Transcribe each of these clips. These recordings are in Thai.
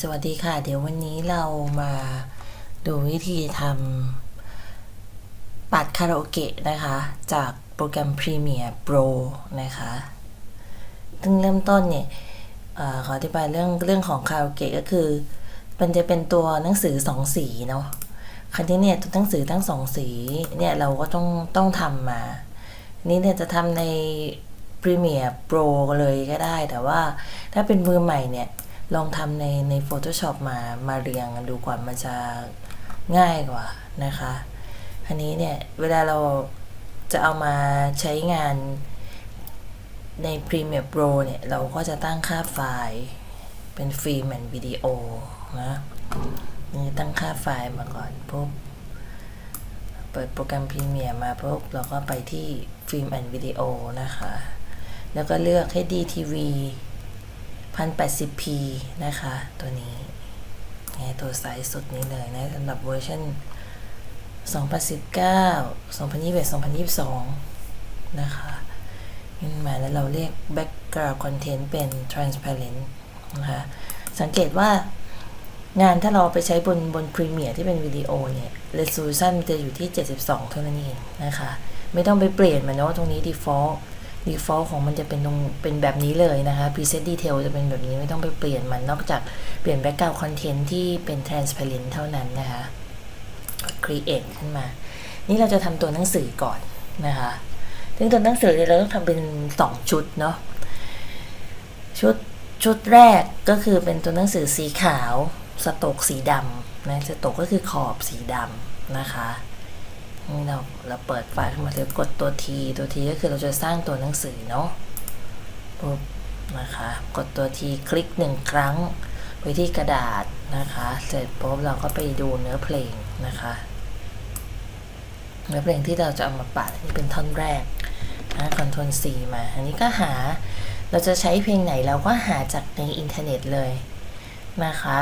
สวัสดีค่ะ เดี๋ยววันนี้เรามาดูวิธีทำปัดคาราโอเกะนะคะ จากโปรแกรม Premiere Pro นะคะซึ่งเริ่มต้นเนี่ยอขออธิบายเรื่องเรื่องของคาราโอเกะก็คือ มันจะเป็นตัวหนังสือสองสีเนาะครั้นี้เนี่ยตัวหนังสือทั้งสองสีเนี่ยเราก็ต้องต้องทำมา นี่เนี่ยจะทำใน Premiere Pro เลยก็ได้ แต่ว่าถ้าเป็นมือใหม่เนี่ย ลองทำในใน Photoshop มามาเรียงกันดูก่อนมันจะง่ายกว่านะคะอันนี้เนี่ย เวลาเราจะเอามาใช้งานใน Premiere Pro เนี่ย เราก็จะตั้งค่าไฟล์เป็นฟิล์มแอนวิดีโอนะนี่ตั้งค่าไฟล์มาก่อนปุ๊บเปิดโปรแกรม Premiere มาปุ๊บเราก็ไปที่ฟิล์มแอนวิดีโอนะคะ แล้วก็เลือกให้ DTV 1080p นะคะ ตัวนี้ตัวไซส์สุดนี้เลยนะสำหรับเวอร์ชัน2019 2021 2022 นะคะขึ้นมาแล้วเราเรียก background content เป็น transparent นะคะสังเกตว่างานถ้าเราไปใช้บนบน Premiere ที่เป็นวิดีโอเนี่ย resolution จะอยู่ที่ 72 เท่านั้นเองนะคะ ไม่ต้องไปเปลี่ยนมันเนาะตรงนี้ default default ของมันจะเป็นตรงเป็นแบบนี้เลยนะคะ preset detail จะเป็นแบบนี้ไม่ต้องไปเปลี่ยนมันนอกจากเปลี่ยน background content ที่เป็น transparent เท่านั้นนะคะ create ขึ้นมา นี่เราจะทำตัวหนังสือก่อนนะคะซึ่งตัวหนังสือเนี่ยเราต้องทำเป็น 2 ชุดเนาะชุดชุดแรกก็คือเป็นตัวหนังสือสีขาว สโตกสีดำนะสโตกก็คือขอบสีดำนะคะ นี่เราเราเปิดไฟล์ขึ้นมาแล้วกดตัว T ตัว T ก็คือเราจะสร้างตัวหนังสือเนาะปุ๊บนะคะกดตัว T คลิกหนึ่งครั้งไปที่กระดาษนะคะ เสร็จปุ๊บเราก็ไปดูเนื้อเพลงนะคะเนื้อเพลงที่เราจะเอามาปัดนี่เป็นท่อนแรกนะคอนโทรล C มา อันนี้ก็หาเราจะใช้เพลงไหนเราก็หาจากในอินเทอร์เน็ตเลยนะคะ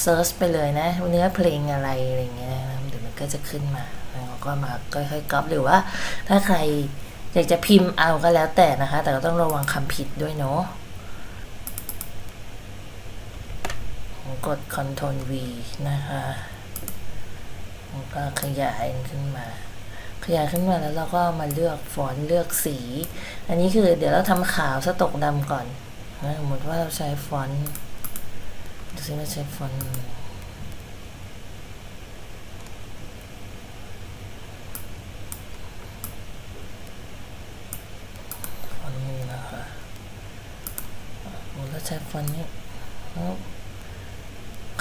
เซิร์ชไปเลยนะ เนื้อเพลงอะไรอะไรเงี้ยนะเดี๋ยวมันก็จะขึ้นมา ก็มาค่อยๆก๊อปหรือว่า ถ้าใครอยากจะพิมพ์เอาก็แล้วแต่นะคะ แต่ก็ต้องระวังคำผิดด้วยเนาะกด Ctrl V นะคะแล้วก็ขยายขึ้นมา ขยายขึ้นมาแล้วเราก็มาเลือกฟอนต์เลือกสี อันนี้คือเดี๋ยวเราทำขาวสตกดำก่อนนะสมมติว่าเราใช้ฟอนต์ดูซิว่าใช้ฟอนต์ ฟอนต์นี้นะคะโอ้แล้วใช้ฟอนต์นี้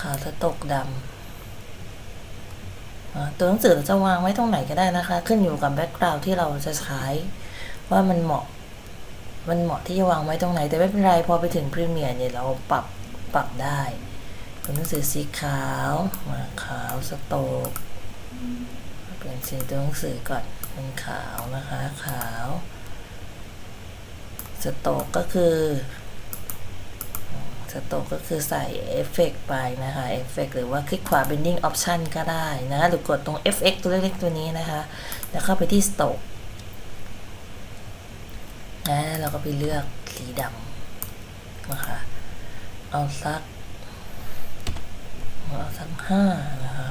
ขาวจะ ตกดำตัวหนังสือเราจะวางไว้ตรงไหนก็ได้นะคะ ขึ้นอยู่กับแบ็กกราวด์ที่เราจะใช้ว่ามันเหมาะ มันเหมาะที่จะวางไว้ตรงไหน แต่ไม่เป็นไรพอไปถึงพรีเมียร์เนี่ยเราปรับปรับได้ตัวหนังสือสีขาวมาขาวสโตกเปลี่ยนสีตัวหนังสือก่อนเป็นขาวนะคะขาวสโตกก็คือ สโตกก็คือใส่เอฟเฟกไปนะคะเอฟเฟกหรือว่าคลิกขวา bending option ก็ได้นะหรือกดตรง fx ตัวเล็กๆตัวนี้นะคะ แล้วเข้าไปที่สโตกนะเราก็ไปเลือกสีดำนะคะ เอาสักเอาสักห้านะคะ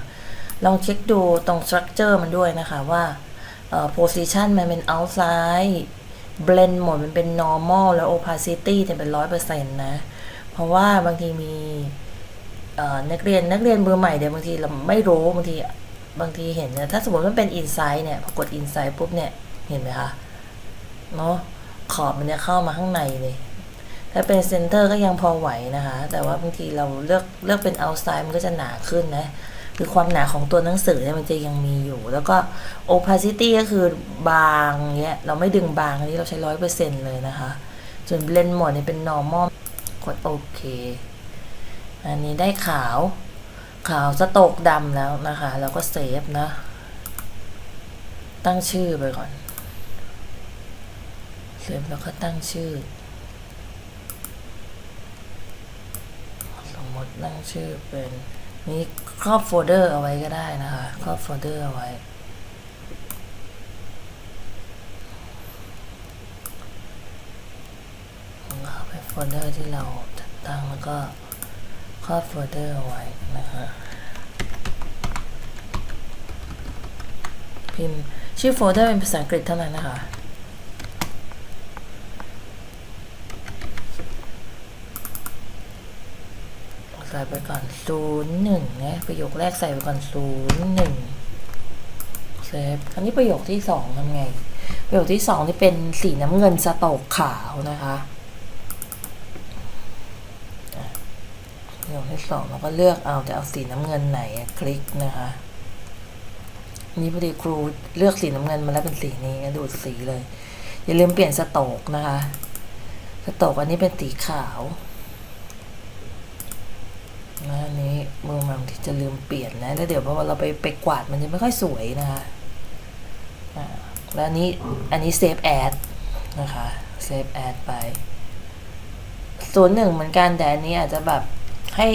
ลองเช็คดูตรง structure มันด้วยนะคะว่า position มันเป็น outside blend หมดมันเป็น normal แล้ว opacity เนี่ยเป็นร้อยเปอร์เซ็นต์นะ เพราะว่าบางทีมีนักเรียนนักเรียนมือใหม่เดี๋ยวบางทีเราไม่รู้บางทีบางทีเห็นเนี่ยถ้าสมมติมันเป็น inside เนี่ยพอกด inside ปุ๊บเนี่ยเห็นไหมคะเนาะขอบมันจะเข้ามาข้างในเลยถ้าเป็น center ก็ยังพอไหวนะคะ แต่ว่าบางทีเราเลือกเลือกเป็น outside มันก็จะหนาขึ้นนะคือความหนาของตัวหนังสือเนี่ยมันจะยังมีอยู่ แล้วก็ opacity ก็คือบางเงี้ยเราไม่ดึงบางอันนี้เราใช้ร้อยเปอร์เซ็นต์เลยนะคะ ส่วน blend หมดเนี่ยเป็น normal กดโอเค อันนี้ได้ขาว ขาวสโตกดำแล้วนะคะ แล้วก็เซฟนะ ตั้งชื่อไปก่อน เซฟแล้วก็ตั้งชื่อ สมมติตั้งชื่อเป็นนี่ครอบโฟลเดอร์เอาไว้ก็ได้นะคะ ครอบโฟลเดอร์เอาไว้เข้าไป โฟลเดอร์ที่เราจัดตั้งแล้วก็ครอบโฟลเดอร์เอาไว้นะคะพิมพ์ชื่อโฟลเดอร์เป็นภาษาอังกฤษเท่านั้นนะคะใส่ไปก่อนศูนย์หนึ่งนะประโยคแรกใส่ไปก่อนศูนย์หนึ่งเซฟอันนี้ประโยคที่สองทำไง ประโยคที่สองนี่เป็นสีน้ำเงินสโตกขาวนะคะอะ ประโยคที่สองเราก็เลือกเอาจะเอาสีน้ำเงินไหนคลิกนะคะนี่พอดีครูเลือกสีน้ำเงินมาแล้วเป็นสีนี้ดูดสีเลย อย่าลืมเปลี่ยนสโตกนะคะ สโตกอันนี้เป็นสีขาวนะอันนี้มือมันที่จะลืมเปลี่ยนนะแล้วเดี๋ยวพราะว่าเราไปไปกวาดมันจะไม่ค่อยสวยนะคะแล้วนนี้อันนี้เซฟแอดนะคะเซฟแอดไปศูนย์หนึ่งเหมือนกันแต่อันนี้อาจจะแบบ ให้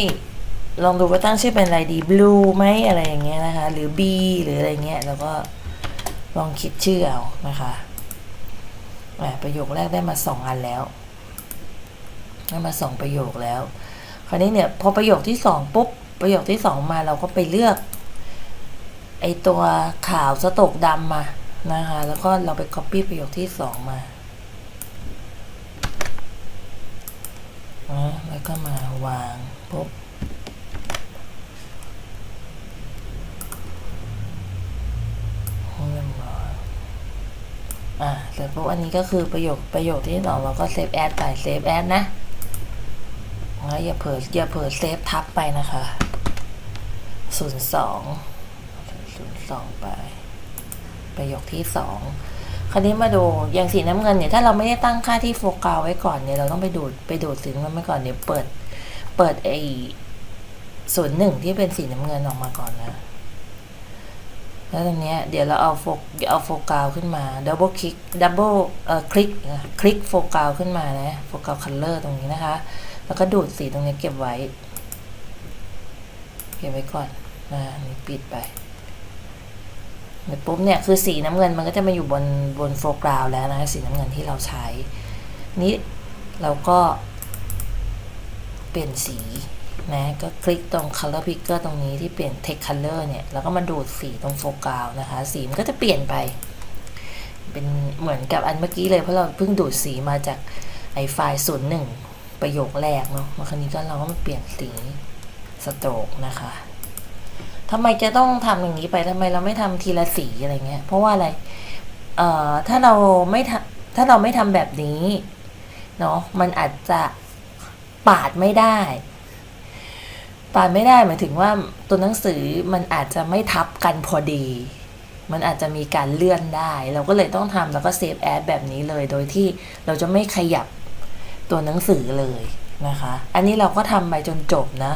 ลองดูว่าตั้งชื่อเป็นอะไรดี blue ไหมอะไรอย่างเงี้ยนะคะ หรือ B หรืออะไรเงี้ยแล้วก็ลองคิดชื่อเอานะคะอ่าประโยคแรกได้มาสองอันแล้วได้มาสองประโยคแล้ว คราวนี้เนี่ยพอประโยคที่สองปุ๊บประโยคที่สองมาเราก็ไปเลือกไอตัวขาวสโตกดำมานะคะแล้วก็เราไป copy ประโยคที่สองมาแล้วก็มาวาง ปุ๊บเรียบร้อยอะเสร็จปุ๊บอันนี้ก็คือประโยคประโยคที่สองเราก็เซฟแอดไปเซฟแอดนะแล้วอย่าเผลออย่าเผลอเซฟทับไปนะคะศูนย์สองศูนย์สองไป ประโยคที่สองคราวนี้มาดูอย่างสีน้ำเงินเนี่ยถ้าเราไม่ได้ตั้งค่าที่โฟกัสไว้ก่อนเนี่ยเราต้องไปดูดไปดูดสีน้ำเงินไว้ก่อนเดี๋ยวเปิด เปิดไอศูนย์หนึ่งที่เป็นสีน้ำเงินออกมาก่อนนะ แล้วตรงนี้เดี๋ยวเราเอาโฟกเอาโฟกัสขึ้นมาดับเบิลคลิกดับเบิลเอ่อคลิกคลิกโฟกัสขึ้นมานะโฟกัสคัลเลอร์ตรงนี้นะคะ แล้วก็ดูดสีตรงนี้เก็บไว้ เก็บไว้ก่อนนะนี่ปิดไปเดี๋ยวปุ๊บเนี่ยคือสีน้ำเงินมันก็จะมาอยู่บนบนโฟกราวแล้วนะสีน้ำเงินที่เราใช้ นี้เราก็ เปลี่ยนสีนะก็คลิกตรง color picker ตรงนี้ที่เปลี่ยน text color เนี่ยแล้วก็มาดูดสีตรงโฟกัสนะคะ สีมันก็จะเปลี่ยนไป เป็นเหมือนกับอันเมื่อกี้เลยเพราะเราเพิ่งดูดสีมาจากไอไฟล์ศูนย์หนึ่งประโยคแรกเนาะมาคราวนี้ก็เราก็มาเปลี่ยนสีสโตรกนะคะทำไมจะต้องทำอย่างนี้ไปทำไมเราไม่ทำทีละสีอะไรเงี้ยเพราะว่าอะไรเอ่อถ้าเราไม่ถ้าเราไม่ทำแบบนี้เนาะมันอาจจะ ปาดไม่ได้ ปาดไม่ได้หมายถึงว่าตัวหนังสือมันอาจจะไม่ทับกันพอดี มันอาจจะมีการเลื่อนได้ เราก็เลยต้องทำแล้วก็เซฟแอดแบบนี้เลย โดยที่เราจะไม่ขยับตัวหนังสือเลยนะคะ อันนี้เราก็ทำไปจนจบนะ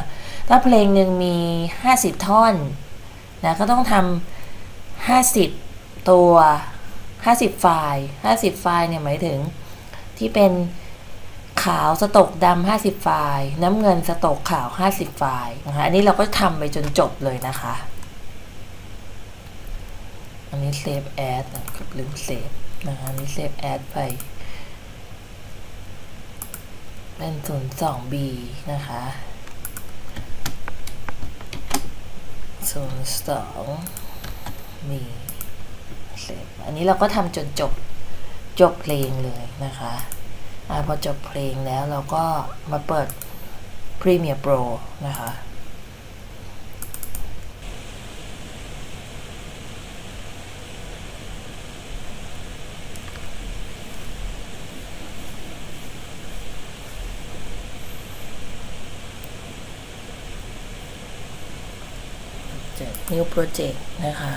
ถ้าเพลงหนึ่งมี 50 ท่อนนะก็ต้องทำ50 ตัว 50 ไฟล์ 50 ไฟล์เนี่ยหมายถึงที่เป็น ขาวสตกดำ50ไฟล์ น้ำเงินสตกขาว50ไฟล์นะคะอันนี้เราก็ทำไปจนจบเลยนะคะ อันนี้เซฟแอดกับลืมเซฟนะคะอันนี้เซฟแอดไป เป็นศูนย์สอง B นะคะศูนย์สอง B เสร็จอันนี้เราก็ทำจนจบจบเพลงเลยนะคะ อพอจบเพลงแล้วเราก็มาเปิด Premiere Pro นะคะ New Project นะคะ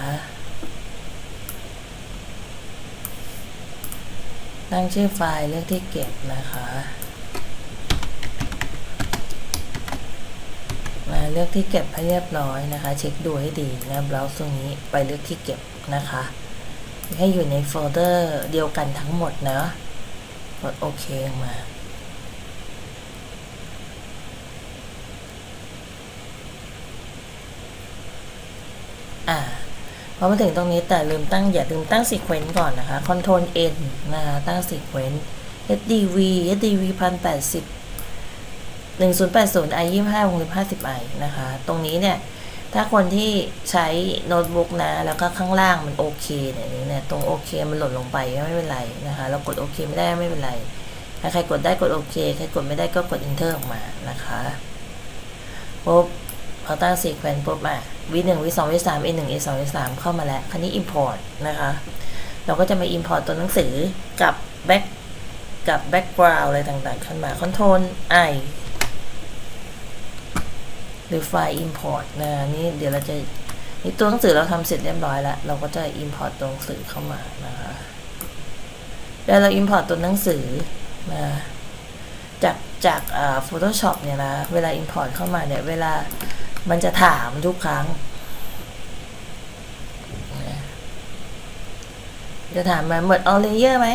ตั้งชื่อไฟล์เลือกที่เก็บนะคะมาเลือกที่เก็บให้เรียบร้อยนะคะ เช็คดูให้ดีนะเบราว์ตรงนี้ไปเลือกที่เก็บนะคะ ให้อยู่ในโฟลเดอร์เดียวกันทั้งหมดนะกดโอเคมา อ่า พอมาถึงตรงนี้แต่ลืมตั้งอย่าลืมตั้งซีเควนต์ก่อนนะคะ Ctrl N นะคะตั้งซีเควนต์ HDV HDV พันแปดสิบ1080 i 25วงเล็บ50 i นะคะ ตรงนี้เนี่ย ถ้าคนที่ใช้โน้ตบุ๊กนะ แล้วก็ข้างล่างมันโอเคเนี่ยนี่เนี่ย ตรงโอเคมันหล่นลงไปไม่เป็นไรนะคะ เรากดโอเคไม่ได้ไม่เป็นไร ถ้าใครกดได้กดโอเค ใครกดไม่ได้ก็กด enter ออกมานะคะปุ๊บ พอตั้งซีเควนต์ปุ๊บอะวิหนึ่งวิสองวิสามวิหนึ่งวิสองวิสามเข้ามาแล้วคันนี้ import นะคะ เราก็จะมา import ตัวหนังสือกับ back กับ background อะไรต่างๆ ขึ้นมา control i หรือไฟล์ import นะนี่เดี๋ยวเราจะนี่ตัวหนังสือเราทำเสร็จเรียบร้อยแล้ว เราก็จะ import ตัวหนังสือเข้ามานะคะแล้วเรา import ตัวหนังสือนะจากจากอ่า Photoshop เนี่ยนะ เวลา import เข้ามาเนี่ยเวลา มันจะถามทุกครั้ง จะถามมาหมด all layer ไหม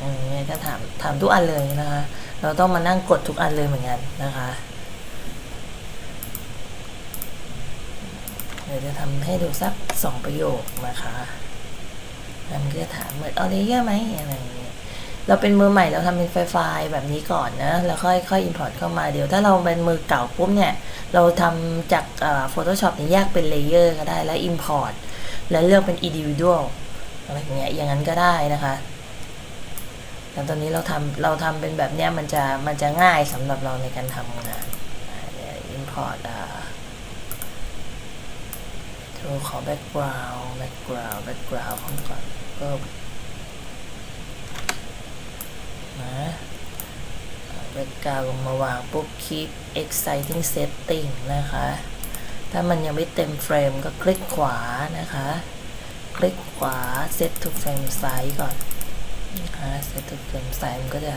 อืมเนี่ยจะถามถามทุกอันเลยนะคะ เราต้องมานั่งกดทุกอันเลยเหมือนกันนะคะเดี๋ยวจะทำให้ดูสักสองประโยคนะคะมันก็จะถามเหมือนเอเลเยอร์ไหมอะไรอย่างเงี้ย เราเป็นมือใหม่เราทำเป็นไฟล์แบบนี้ก่อนนะแล้วค่อยค่อย import เข้ามาเดี๋ยวถ้าเราเป็นมือเก่าปุ๊บเนี่ย เราทำจากเอ่อ Photoshop เนี่ยแยกเป็นเลเยอร์ก็ได้แล้ว import แล้วเลือกเป็น individual อะไรอย่างเงี้ยอย่างนั้นก็ได้นะคะแต่ตอนนี้เราทำเราทำเป็นแบบเนี้ยมันจะมันจะง่ายสำหรับเราในการทำงานอ่าเดี๋ยว import อ่าดูขอ background background background ของ ก่อนก็นะ background ลงมาวางปุ๊บ keep exciting setting นะคะ ถ้ามันยังไม่เต็มเฟรมก็คลิกขวานะคะ คลิกขวา set to frame size ก่อนนะคะ set to frame size มันก็จะ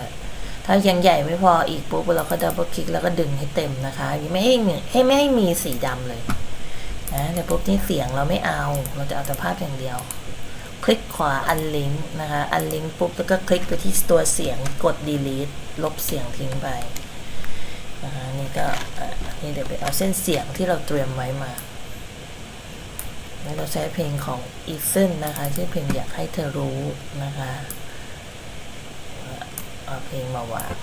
ถ้ายังใหญ่ไม่พออีกปุ๊บเราก็ดับเบิลคลิกแล้วก็ดึงให้เต็มนะคะไม่ให้มีให้ไม่ให้มีสีดำเลยนะแต่ปุ๊บนี่เสียงเราไม่เอา เราจะเอาแต่ภาพอย่างเดียว คลิกขวาอันลิงก์นะคะอันลิงก์ปุ๊บ แล้วก็คลิกไปที่ตัวเสียงกด delete ลบเสียงทิ้งไปนะคะนี่ก็อะนี่เดี๋ยวไปเอาเส้นเสียงที่เราเตรียมไว้มาแล้วเราใช้เพลงของ e a s o n นะคะชื่อเพลงอยากให้เธอรู้นะคะเอาเพลงมาวาง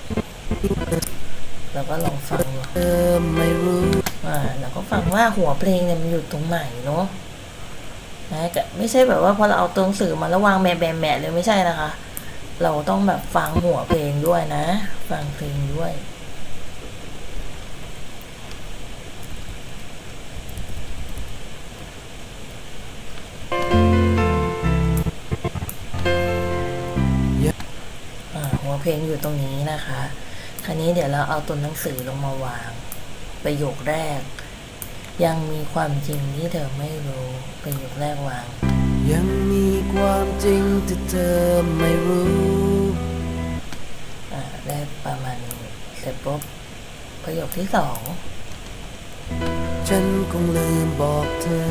แล้วก็ลองฟังดูเธอไม่รู้อ่าเราก็ฟังว่าหัวเพลงเนี่ยมันอยู่ตรงไหนเนาะ นะไม่ใช่แบบว่าพอเราเอาตัวหนังสือมาแล้ววางแมแบะแมเลยไม่ใช่นะคะ เราต้องแบบฟังหัวเพลงด้วยนะ ฟังเพลงด้วยหัวเพลงอยู่ตรงนี้นะคะ คราวนี้เดี๋ยวเราเอาตัวหนังสือลงมาวาง ประโยคแรก ยังมีความจริงที่เธอไม่รู้ประโยคแรกวาง ยังมีความจริงที่เธอไม่รู้อ่าได้ประมาณนี้เสร็จปุ๊บประโยคที่สองฉันคงลืมบอกเธอ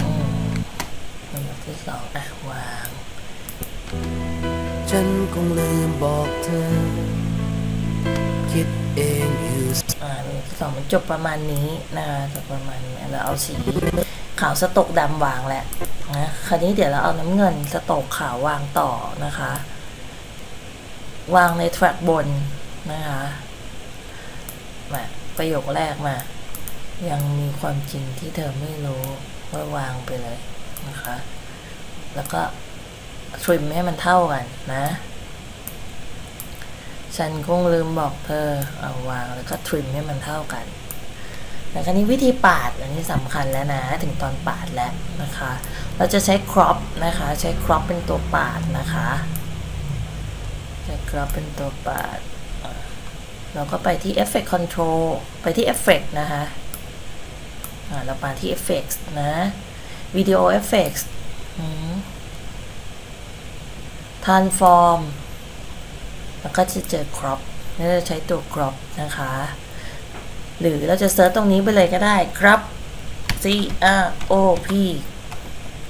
อืมประโยคที่สองอะวาง ฉันคงลืมบอกเธอ คิดเอง อ่าสองมันจบประมาณนี้นะคะจบประมาณนี้เราเอาสีขาวสตกดำวางแหละนะคราวนี้เดี๋ยวเราเอาน้ำเงินสตกขาววางต่อนะคะ วางในแทร็กบนนะคะมาประโยคแรกมา ยังมีความจริงที่เธอไม่รู้ว่าวางไปเลยนะคะ แล้วก็ทริมให้มันเท่ากันนะ ฉันคงลืมบอกเธอ เอาวางแล้วก็ทริมให้มันเท่ากันแล้วครนี้วิธีปาดอันนี้สำคัญแล้วนะ ถึงตอนปาดแล้วนะคะ เราจะใช้ครอปนะคะ ใช้ครอปเป็นตัวปาดนะคะใช้ครอปเป็นตัวปาด เราก็ไปที่ Effect Control ไปที่ Effect นะคะเรามาที่ Effects นะ Video Effects Transform แล้วก็จะเจอ crop แล้วจะใช้ตัว crop นะคะ หรือเราจะเซิร์ชตรงนี้ไปเลยก็ได้ crop C R O P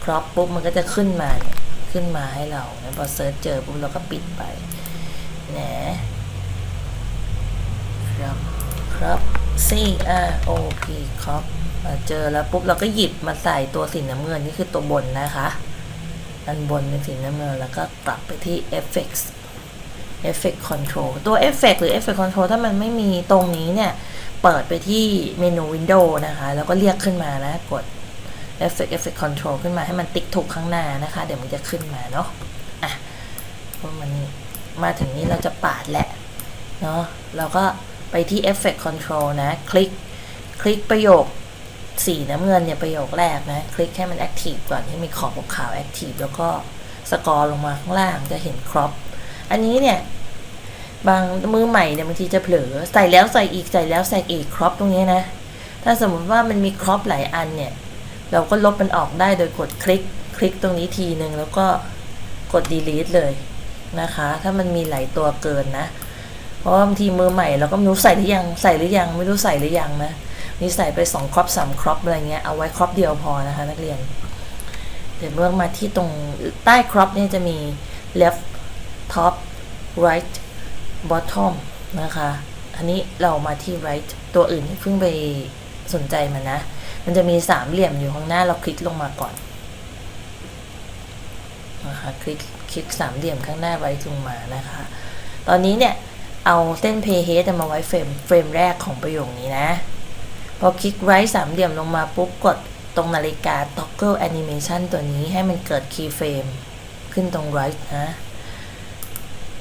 crop ปุ๊บมันก็จะขึ้นมาขึ้นมาให้เรานะพอเซิร์ชเจอปุ๊บเราก็ปิดไปแหน crop crop C R O P crop เจอแล้วปุ๊บเราก็หยิบมาใส่ตัวสีน้ำเงินนี่คือตัวบนนะคะ อันบนเป็นสีน้ำเงินแล้วก็กลับไปที่ effects effect control ตัว effect หรือ effect control ถ้ามันไม่มีตรงนี้เนี่ย เปิดไปที่เมนู Windows นะคะ แล้วก็เรียกขึ้นมานะกด Effect Effect Control ขึ้นมาให้มันติ๊กถูกข้างหน้านะคะ เดี๋ยวมันจะขึ้นมาเนาะอะพอมันมาถึงนี้เราจะปาดแหละเนาะเราก็ไปที่ Effect Control นะ คลิก คลิกประโยคสีน้ำเงินเนี่ยประโยคแรกนะ คลิกให้มัน Active ก่อนให้มีขอบขาว Active แล้วก็สกอร์ลงมาข้างล่างจะเห็นครอป อันนี้เนี่ย บางมือใหม่เนี่ยบางทีจะเผลอใส่แล้วใส่อีกใส่แล้วใส่อีกครอปตรงนี้นะ ถ้าสมมติว่ามันมีครอปหลายอันเนี่ย เราก็ลบมันออกได้โดยกดคลิกคลิกตรงนี้ทีหนึ่งแล้วก็กด delete เลยนะคะ ถ้ามันมีหลายตัวเกินนะ เพราะว่าบางทีมือใหม่เราก็ไม่รู้ใส่หรือยังใส่หรือยังไม่รู้ใส่หรือยังนะนี่ใส่ไปสองครอปสามครอปอะไรเงี้ยเอาไว้ครอปเดียวพอนะคะนักเรียน เดี๋ยวเมื่อมาที่ตรงใต้ครอปเนี่ยจะมี left top right bottom นะคะ อันนี้เรามาที่ right ตัวอื่นเพิ่งไปสนใจมันนะ มันจะมีสามเหลี่ยมอยู่ข้างหน้าเราคลิกลงมาก่อนนะคะคลิกคลิกสามเหลี่ยมข้างหน้าไว้ลงมานะคะ ตอนนี้เนี่ย เอาเส้น pay head มาไว้เฟรมเฟรมแรกของประโยคนี้นะ พอคลิก right สามเหลี่ยมลงมาปุ๊บกดตรงนาฬิกา toggle animation ตัวนี้ให้มันเกิด key frame ขึ้นตรง right นะ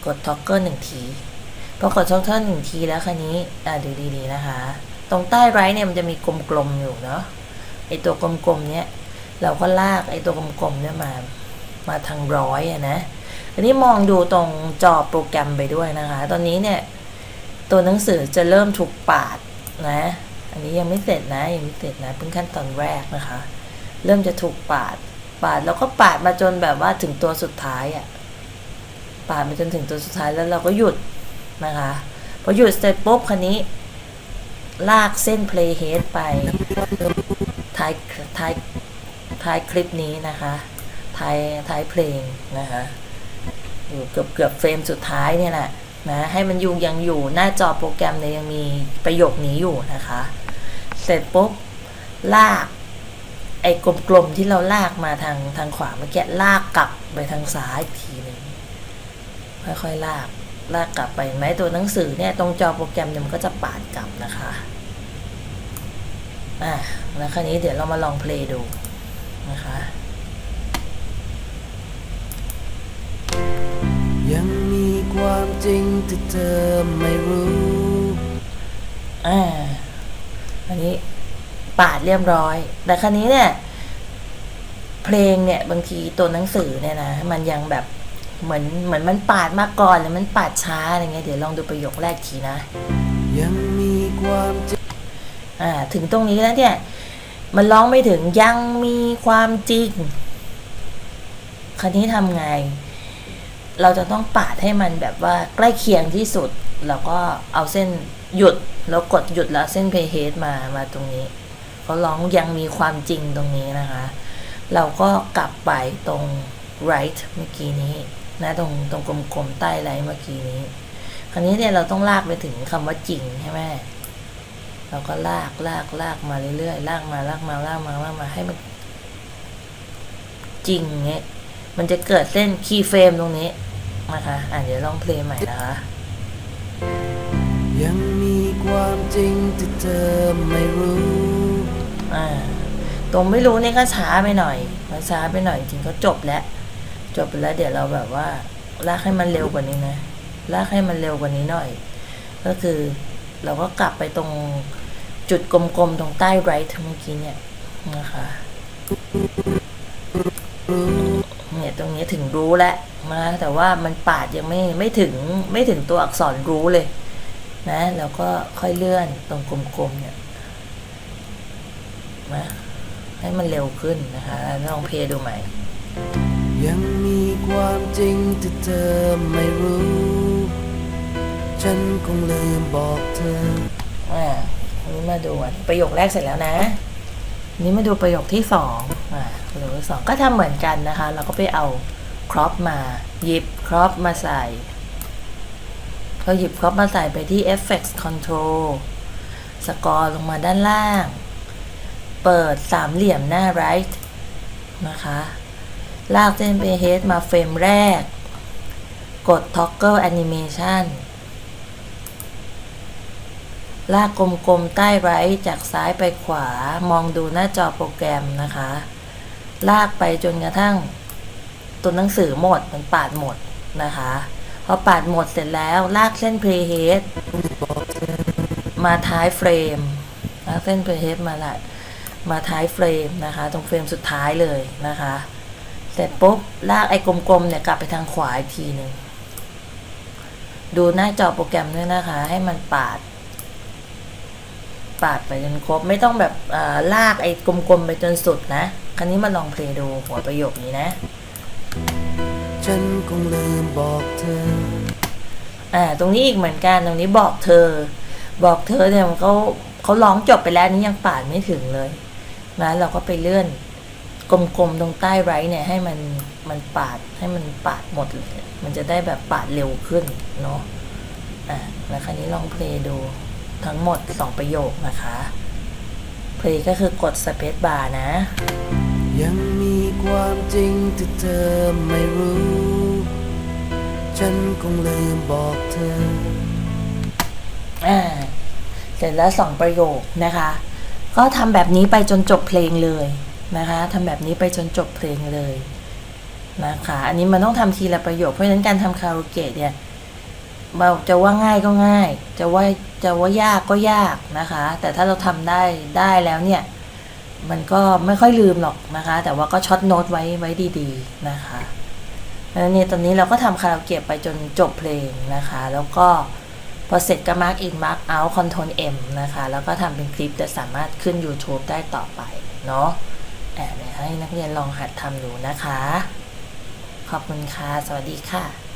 กด toggle หนึ่งทีพอกด toggle หนึ่งทีแล้วคันนี้อ่าดูดีๆนะคะ ตรงใต้ right เนี่ยมันจะมีกลมๆอยู่เนาะไอตัวกลมๆเนี่ยเราก็ลากไอตัวกลมๆเนี่ยมามาทางร้อยอะนะอันนี้มองดูตรงจอโปรแกรมไปด้วยนะคะ ตอนนี้เนี่ยตัวหนังสือจะเริ่มถูกปาดนะ อันนี้ยังไม่เสร็จนะยังไม่เสร็จนะเพิ่งขั้นตอนแรกนะคะ เริ่มจะถูกปาด ปาดแล้วก็ปาดมาจนแบบว่าถึงตัวสุดท้ายอะ่ะ ปาดมาจนถึงตัวสุดท้ายแล้วเราก็หยุดนะคะพอหยุดเสร็จปุ๊บคันนี้ ลากเส้น play head ไปท้ายท้ายท้ายคลิปนี้นะคะท้ายท้ายเพลงนะคะอยู่เกือบเกือบเฟรมสุดท้ายเนี่ยแหละนะให้มันยูยังอยู่หน้าจอโปรแกรมเนี่ยยังมีประโยคนี้อยู่นะคะ เสร็จปุ๊บลากไอ้กลมๆที่เราลากมาทางทางขวาเมื่อกี้ลากกลับไปทางซ้ายอีกทีน ค่อยๆลากลากกลับไปเห็นไหมตัวหนังสือเนี่ยตรงจอโปรแกรมเนี่ยมันก็จะปาดกลับนะคะอะแล้วคราวนี้เดี๋ยวเรามาลองเพลย์ดูนะคะยังมีความจริงที่เธอไม่รู้อ่าอันนี้ปาดเรียบร้อย แต่ครั้นี้เนี่ย เพลงเนี่ยบางทีตัวหนังสือเนี่ยนะมันยังแบบ เหมือนเหมือนมันปาดมาก่อนหรือมันปาดช้าอะไรเงี้ยเดี๋ยวลองดูประโยคแรกทีนะยังมีความจริงอ่าถึงตรงนี้แล้วเนี่ย มันร้องไม่ถึงยังมีความจริง คราวนี้ทำไง เราจะต้องปาดให้มันแบบว่าใกล้เคียงที่สุด แล้วก็เอาเส้นหยุดแล้วกดหยุดแล้วเส้นเพย์เฮดมามาตรงนี้เขาร้องยังมีความจริงตรงนี้นะคะ เราก็กลับไปตรง right เมื่อกี้นี้ นะตรงตรงกลมๆใต้ไรเมื่อกี้นี้ คราวนี้เนี่ยเราต้องลากไปถึงคำว่าจริงใช่ไหมเราก็ลากลากลากมาเรื่อยๆลากมาลากมาลากมาลากมาให้มัน จริงเงี้ยมันจะเกิดเส้นคีย์เฟรมตรงนี้นะคะอะเดี๋ยวลองเพลงใหม่นะคะยังมีความจริงที่เธอไม่รู้อ่าตรงไม่รู้นี่ก็ช้าไปหน่อยมันช้าไปหน่อยจริงก็จบแล้ว จบไปแล้วเดี๋ยวเราแบบว่า ลากให้มันเร็วกว่านี้นะ ลากให้มันเร็วกว่านี้หน่อย ก็คือเราก็กลับไปตรงจุดกลมๆ ตรงใต้ไรท์เมื่อกี้เนี่ยนะคะเนี่ยตรงนี้ถึงรู้แล้วนะแต่ว่ามันปาดยังไม่ไม่ถึงไม่ถึงตัวอักษรรู้เลย นะแล้วก็ค่อยเลื่อนตรงกลมๆเนี่ยนะให้มันเร็วขึ้นนะคะแล้วลองเพลย์ดูใหม่ ยังมีความจริงที่เธอไม่รู้ ฉันคงลืมบอกเธออ่าอันนี้มาดูอะประโยคแรกเสร็จแล้วนะอันนี้มาดูประโยคที่สองอ่าประโยคที่สองก็ทำเหมือนกันนะคะ เราก็ไปเอาครอปมา หยิบครอปมาใส่พอหยิบครอปมาใส่ไปที่ Effects Control สกอร์ลงมาด้านล่าง เปิดสามเหลี่ยมหน้า right นะคะ ลากเส้นไป head มาเฟรมแรก กด toggle animation ลากกลมๆ ใต้ไรจากซ้ายไปขวามองดูหน้าจอโปรแกรมนะคะ ลากไปจนกระทั่ง ตัวหนังสือหมดมันปาดหมดนะคะ พอปาดหมดเสร็จแล้วลากเส้น playhead มาท้ายเฟรมลากเส้น playhead มาละมาท้ายเฟรมนะคะ ตรงเฟรมสุดท้ายเลยนะคะ ร็จปุ๊บ ลากไอ้กลมๆเนี่ยกลับไปทางขวาอีกทีหนึ่งดูหน้าจอโปรแกรมด้วยนะคะ ให้มันปาด ปาดไปจนครบ ไม่ต้องแบบอ่าลากไอ้กลมๆไปจนสุดนะคราวนี้มาลองเพลย์ดูหัวประโยคนี้นะ ฉันคงลืมบอกเธอ อ่า ตรงนี้อีกเหมือนกัน ตรงนี้บอกเธอ บอกเธอเนี่ยมันเขาเขาร้องจบไปแล้วนี่ยังปาดไม่ถึงเลยนะเราก็ไปเลื่อน กลมๆตรงใต้ไรต์เนี่ยให้มันมันปาดให้มันปาดหมดเลย มันจะได้แบบปาดเร็วขึ้นเนาะอะแล้วคราวนี้ลองเพลย์ดูทั้งหมดสองประโยคนะคะเพลย์ก็คือกด space bar นะ ยังมีความจริงที่เธอไม่รู้ ฉันคงลืมบอกเธออ่าเสร็จแล้วสองประโยคนะคะ ก็ทำแบบนี้ไปจนจบเพลงเลย นะคะทำแบบนี้ไปจนจบเพลงเลยนะคะอันนี้มันต้องทำทีละประโยค เพราะฉะนั้นการทำคาราโอเกะเนี่ยเราจะว่าง่ายก็ง่าย จะว่าจะว่ายากก็ยากนะคะ แต่ถ้าเราทำได้ได้แล้วเนี่ย มันก็ไม่ค่อยลืมหรอกนะคะ แต่ว่าก็ช็อตโน้ตไว้ไว้ดีๆนะคะแล้วเนี่ยตอนนี้เราก็ทำคาราโอเกะไปจนจบเพลงนะคะ แล้วก็พอเสร็จก็ mark in mark out control M นะคะ แล้วก็ทำเป็นคลิปจะสามารถขึ้น YouTube ได้ต่อไปเนาะ แอบให้นักเรียนลองหัดทำดูนะคะ ขอบคุณค่ะ สวัสดีค่ะ